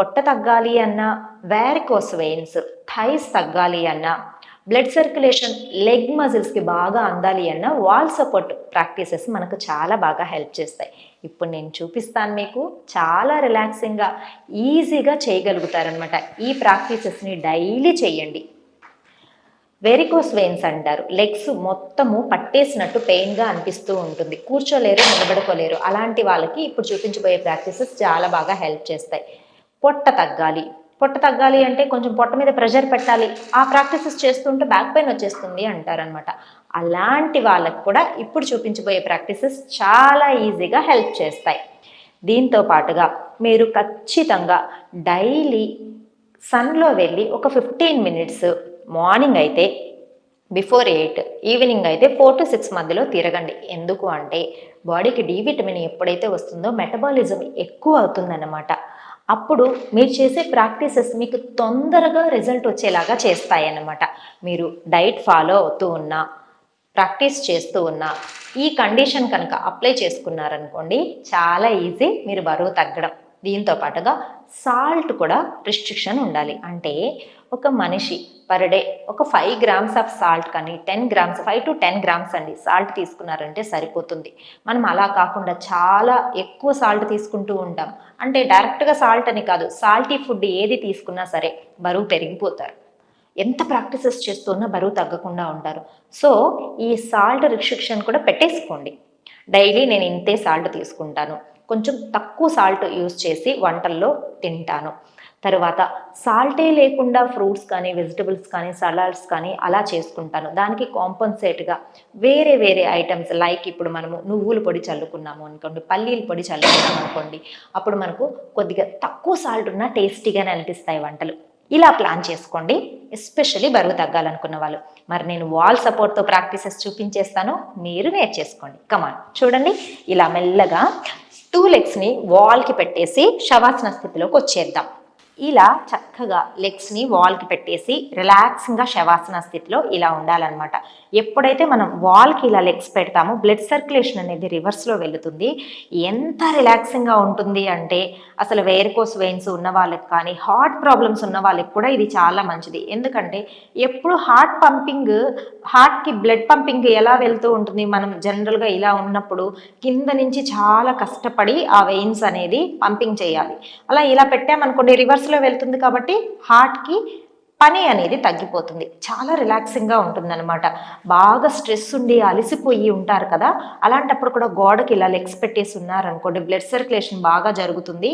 పొట్ట తగ్గాలి అన్నా వ్యారికోస్ వెయిన్స్ థైస్ తగ్గాలి అన్నా బ్లడ్ సర్క్యులేషన్ లెగ్ మజిల్స్కి బాగా అందాలి అన్న వాల్ సపోర్ట్ ప్రాక్టీసెస్ మనకు చాలా బాగా హెల్ప్ చేస్తాయి. ఇప్పుడు నేను చూపిస్తాను మీకు చాలా రిలాక్సింగ్గా ఈజీగా చేయగలుగుతారనమాట ఈ ప్రాక్టీసెస్ని డైలీ చేయండి. వెరికోస్ వెయిన్స్ అంటారు. లెగ్స్ మొత్తము పట్టేసినట్టు పెయిన్గా అనిపిస్తూ ఉంటుంది. కూర్చోలేరు నిలబడుకోలేరు. అలాంటి వాళ్ళకి ఇప్పుడు చూపించబోయే ప్రాక్టీసెస్ చాలా బాగా హెల్ప్ చేస్తాయి. పొట్ట తగ్గాలి. పొట్ట తగ్గాలి అంటే కొంచెం పొట్ట మీద ప్రెషర్ పెట్టాలి. ఆ ప్రాక్టీసెస్ చేస్తుంటే బ్యాక్ పెయిన్ వచ్చేస్తుంది అంటారనమాట. అలాంటి వాళ్ళకి కూడా ఇప్పుడు చూపించబోయే ప్రాక్టీసెస్ చాలా ఈజీగా హెల్ప్ చేస్తాయి. దీంతో పాటుగా మీరు ఖచ్చితంగా డైలీ సన్లో వెళ్ళి ఒక ఫిఫ్టీన్ మినిట్స్ మార్నింగ్ అయితే బిఫోర్ ఎయిట్ ఈవినింగ్ అయితే ఫోర్ టు సిక్స్ మధ్యలో తిరగండి. ఎందుకు అంటే బాడీకి డి విటమిన్ ఎప్పుడైతే వస్తుందో మెటబాలిజం ఎక్కువ అవుతుందన్నమాట. అప్పుడు మీరు చేసే ప్రాక్టీసెస్ మీకు తొందరగా రిజల్ట్ వచ్చేలాగా చేస్తాయన్నమాట. మీరు డైట్ ఫాలో అవుతూ ఉన్నా ప్రాక్టీస్ చేస్తూ ఉన్నా ఈ కండిషన్ కనుక అప్లై చేసుకున్నారనుకోండి చాలా ఈజీ మీరు బరువు తగ్గడం. దీంతో పాటుగా సాల్ట్ కూడా రిస్ట్రిక్షన్ ఉండాలి. అంటే ఒక మనిషి పర్ డే ఒక ఫైవ్ గ్రామ్స్ ఆఫ్ సాల్ట్ కానీ ten grams five to ten grams అండి సాల్ట్ తీసుకున్నారంటే సరిపోతుంది. మనం అలా కాకుండా చాలా ఎక్కువ సాల్ట్ తీసుకుంటూ ఉంటాం. అంటే డైరెక్ట్గా సాల్ట్ అని కాదు సాల్టీ ఫుడ్ ఏది తీసుకున్నా సరే బరువు పెరిగిపోతారు. ఎంత ప్రాక్టీసెస్ చేస్తున్నా బరువు తగ్గకుండా ఉంటారు. సో ఈ సాల్ట్ రిస్ట్రిక్షన్ కూడా పెట్టేసుకోండి. డైలీ నేను ఇంతే సాల్ట్ తీసుకుంటాను. కొంచెం తక్కువ సాల్ట్ యూస్ చేసి వంటల్లో తింటాను. తర్వాత సాల్టే లేకుండా ఫ్రూట్స్ కానీ వెజిటబుల్స్ కానీ సలాడ్స్ కానీ అలా చేసుకుంటాను. దానికి కాంపన్సేట్గా వేరే వేరే ఐటమ్స్ లైక్ ఇప్పుడు మనము నువ్వుల పొడి చల్లుకున్నాము అనుకోండి పల్లీల పొడి చల్లుకున్నాము అనుకోండి అప్పుడు మనకు కొద్దిగా తక్కువ సాల్ట్ ఉన్న టేస్టీగానే అనిపిస్తాయి వంటలు. ఇలా ప్లాన్ చేసుకోండి. ఎస్పెషల్లీ బరువు తగ్గాలనుకున్న వాళ్ళు. మరి నేను వాల్ సపోర్ట్తో ప్రాక్టీసెస్ చూపించేస్తాను. మీరు నేర్చేసుకోండి కమాన్ చూడండి. ఇలా మెల్లగా టూ లెగ్స్ని వాల్కి పెట్టేసి శవాసన స్థితిలోకి వచ్చేద్దాం. ఇలా చక్కగా చక్కగా లెగ్స్ని వాల్కి పెట్టేసి రిలాక్సింగ్గా శవాసన స్థితిలో ఇలా ఉండాలన్నమాట. ఎప్పుడైతే మనం వాల్కి ఇలా లెగ్స్ పెడతామో బ్లడ్ సర్క్యులేషన్ అనేది రివర్స్లో వెళుతుంది. ఎంత రిలాక్సింగ్గా ఉంటుంది అంటే అసలు వేరుకోస్ వెయిన్స్ ఉన్న వాళ్ళకి కానీ హార్ట్ ప్రాబ్లమ్స్ ఉన్న వాళ్ళకి కూడా ఇది చాలా మంచిది. ఎందుకంటే ఎప్పుడు హార్ట్ పంపింగ్ హార్ట్కి బ్లడ్ పంపింగ్ ఎలా వెళ్తూ ఉంటుంది? మనం జనరల్గా ఇలా ఉన్నప్పుడు కింద నుంచి చాలా కష్టపడి ఆ వెయిన్స్ అనేది పంపింగ్ చేయాలి. అలా ఇలా పెట్టామనుకోండి రివర్స్లో వెళ్తుంది కాబట్టి హార్ట్కి పని అనేది తగ్గిపోతుంది. చాలా రిలాక్సింగ్గా ఉంటుందన్నమాట. బాగా స్ట్రెస్ ఉండి అలసిపోయి ఉంటారు కదా. అలాంటప్పుడు కూడా గోడకి ఇలా లెగ్స్ పెట్టేసి ఉన్నారనుకోండి బ్లడ్ సర్క్యులేషన్ బాగా జరుగుతుంది.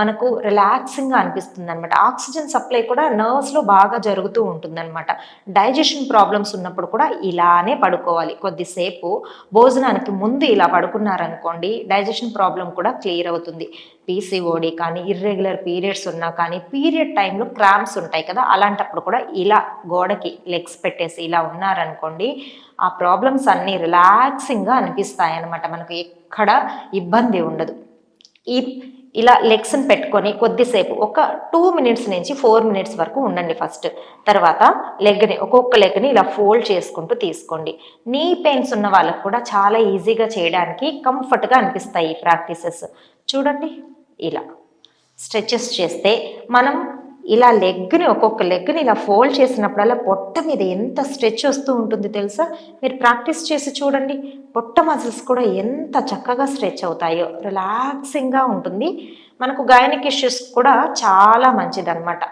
మనకు రిలాక్సింగ్గా అనిపిస్తుంది అనమాట ఆక్సిజన్ సప్లై కూడా నర్వ్స్లో బాగా జరుగుతూ ఉంటుందన్నమాట. డైజెషన్ ప్రాబ్లమ్స్ ఉన్నప్పుడు కూడా ఇలానే పడుకోవాలి. కొద్దిసేపు భోజనానికి ముందు ఇలా పడుకున్నారనుకోండి డైజెషన్ ప్రాబ్లం కూడా క్లియర్ అవుతుంది. పీసీఓడి కానీ ఇర్రెగ్యులర్ పీరియడ్స్ ఉన్నా కానీ పీరియడ్ టైంలో క్రామ్స్ ఉంటాయి కదా అలాంటప్పుడు కూడా ఇలా గోడకి లెగ్స్ పెట్టేసి ఇలా ఉన్నారనుకోండి ఆ ప్రాబ్లమ్స్ అన్నీ రిలాక్సింగ్గా అనిపిస్తాయి అన్నమాట మనకు ఎక్కడ ఇబ్బంది ఉండదు. ఈ ఇలా లెగ్స్ని పెట్టుకొని కొద్దిసేపు ఒక టూ మినిట్స్ నుంచి ఫోర్ మినిట్స్ వరకు ఉండండి ఫస్ట్ తర్వాత లెగ్ని ఒక్కొక్క లెగ్ని ఇలా ఫోల్డ్ చేసుకుంటూ తీసుకోండి. నీ పెయిన్స్ ఉన్న వాళ్ళకు కూడా చాలా ఈజీగా చేయడానికి కంఫర్ట్గా అనిపిస్తాయి ఈ ప్రాక్టీసెస్ చూడండి ఇలా. స్ట్రెచెస్ చేస్తే మనం ఇలా లెగ్ని ఒక్కొక్క లెగ్ని ఇలా ఫోల్డ్ చేసినప్పుడల్లా పొట్ట మీద ఎంత స్ట్రెచ్ వస్తూ ఉంటుంది తెలుసా? మీరు ప్రాక్టీస్ చేసి చూడండి పొట్ట మజిల్స్ కూడా ఎంత చక్కగా స్ట్రెచ్ అవుతాయో రిలాక్సింగ్గా ఉంటుంది. మనకు గైనిక్ ఇష్యూస్ కూడా చాలా మంచిదన్నమాట.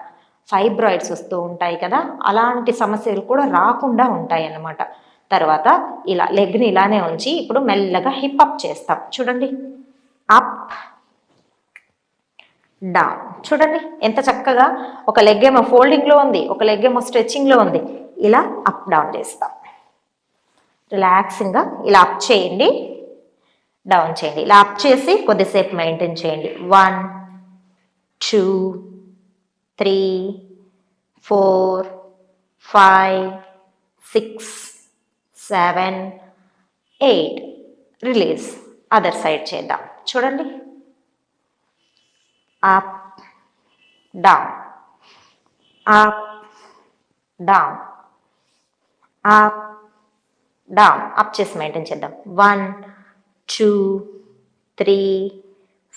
ఫైబ్రాయిడ్స్ వస్తూ ఉంటాయి కదా అలాంటి సమస్యలు కూడా రాకుండా ఉంటాయి అన్నమాట తర్వాత ఇలా లెగ్ని ఇలానే ఉంచి ఇప్పుడు మెల్లగా హిప్ అప్ చేస్తాం. చూడండి. Up down. చూడండి ఎంత చక్కగా ఒక లెగ్ ఏమో ఫోల్డింగ్లో ఉంది ఒక లెగ్ ఏమో స్ట్రెచ్చింగ్లో ఉంది. ఇలా అప్ డౌన్ చేస్తాం. రిలాక్సింగ్గా ఇలా అప్ చేయండి డౌన్ చేయండి. ఇలా అప్ చేసి కొద్దిసేపు మెయింటైన్ చేయండి. One two three four five six seven eight. Release. Other side చేద్దాం. చూడండి. Up down up down up down up చేసి మెయింటైన్ చేద్దాం. One two three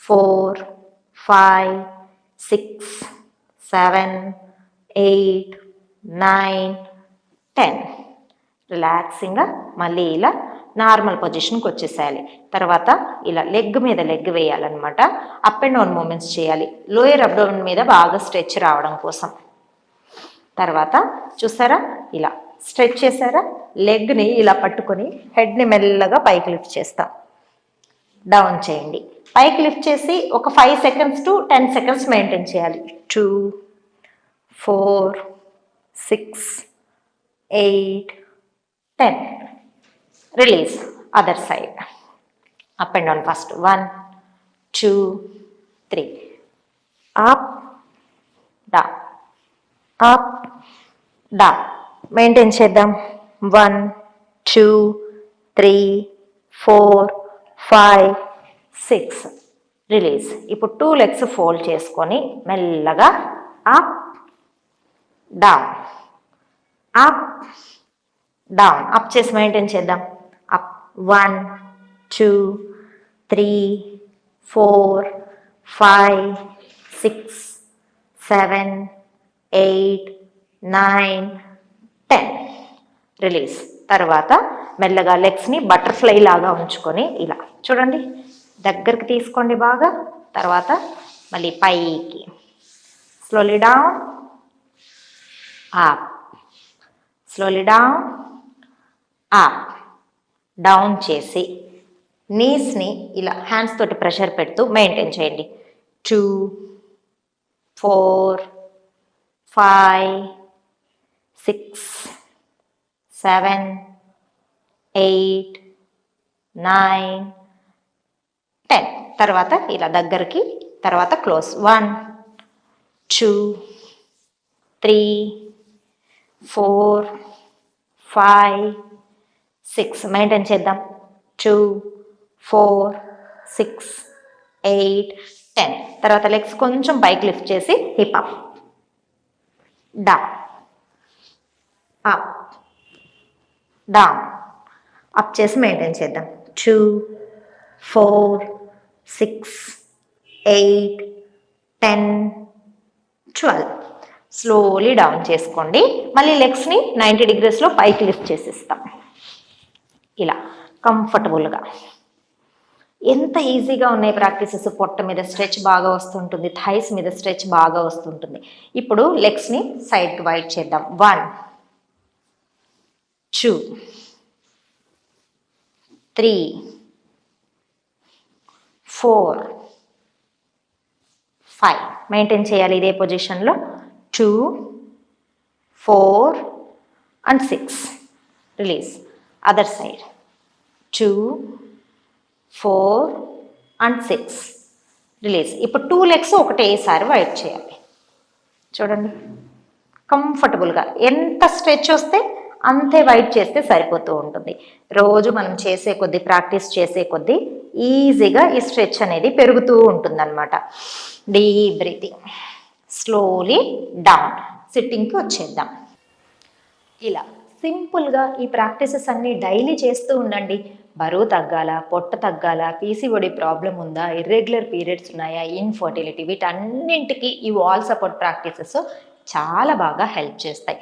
four five six seven eight nine ten రిలాక్సింగ్గా మళ్ళీ ఇలా normal పొజిషన్కి వచ్చేసేయాలి. తర్వాత ఇలా లెగ్ మీద లెగ్ వేయాలన్నమాట. అప్ అండ్ డౌన్ మూమెంట్స్ చేయాలి. లోయర్ అబ్డోమిన్ మీద బాగా స్ట్రెచ్ రావడం కోసం. తర్వాత చూసారా? ఇలా స్ట్రెచ్ చేసారా? లెగ్ని ఇలా పట్టుకొని హెడ్ని మెల్లగా పైకి లిఫ్ట్ చేస్తాం. డౌన్ చేయండి. పైకి లిఫ్ట్ చేసి ఒక five seconds to ten seconds maintain చేయాలి. Two four six eight ten. Release other side up and down first one two three up down up down maintain చేద్దాం. One two three four five six release ఇప్పుడు two legs fold చేసుకొని మెల్లగా up down up down up చేసి maintain చేద్దాం. One two three four five six seven eight nine ten. Release. తర్వాత మెల్లగా లెగ్స్ని butterfly లాగా ఉంచుకొని ఇలా. చూడండి. దగ్గరికి తీసుకోండి బాగా. తర్వాత మళ్ళీ పైకి. Slowly down up slowly down up down చేసి నీస్ని ఇలా హ్యాండ్స్ తోటి ప్రెషర్ పెడుతూ మెయింటైన్ చేయండి. Two four five six seven eight nine ten తర్వాత ఇలా దగ్గరికి తర్వాత close one two three four five six maintain చేద్దాం. Two four six eight ten. తర్వాత లెగ్స్ కొంచెం పైకి లిఫ్ట్ చేసి hip up. Down up. Down up చేసి మెయింటైన్ చేద్దాం. Two four six eight ten twelve. Slowly down చేసుకోండి. మళ్ళీ లెగ్స్ని నైంటీ డిగ్రీస్లో పైకి లిఫ్ట్ చేసిస్తాం. ఇలా కంఫర్టబుల్గా ఎంత ఈజీగా ఉన్నాయి ప్రాక్టీసెస్ పొట్ట మీద స్ట్రెచ్ బాగా వస్తుంటుంది థైస్ మీద స్ట్రెచ్ బాగా వస్తుంటుంది. ఇప్పుడు లెగ్స్ని సైడ్కి వైట్ చేద్దాం. One two three four five maintain చేయాలి ఇదే పొజిషన్లో two four and six release other side two four and six release ఇప్పుడు టూ లెగ్స్ ఒకటేసారి వైట్ చేయాలి. చూడండి. కంఫర్టబుల్గా ఎంత స్ట్రెచ్ వస్తే అంతే వైట్ చేస్తే సరిపోతూ ఉంటుంది. రోజు మనం చేసే కొద్దీ ప్రాక్టీస్ చేసే కొద్దీ ఈజీగా ఈ స్ట్రెచ్ అనేది పెరుగుతూ ఉంటుందన్నమాట. డీప్ బ్రీతింగ్ స్లోలీ డౌన్ సిట్టింగ్కి వచ్చేద్దాం. ఇలా. సింపుల్గా ఈ ప్రాక్టీసెస్ అన్నీ డైలీ చేస్తూ ఉండండి. బరువు తగ్గాల పొట్ట తగ్గాల పీసీఓడి ప్రాబ్లం ఉందా ఇర్రెగ్యులర్ పీరియడ్స్ ఉన్నాయా ఇన్ఫర్టిలిటీ వీటన్నింటికి ఈ వాల్ సపోర్ట్ ప్రాక్టీసెస్ చాలా బాగా హెల్ప్ చేస్తాయి.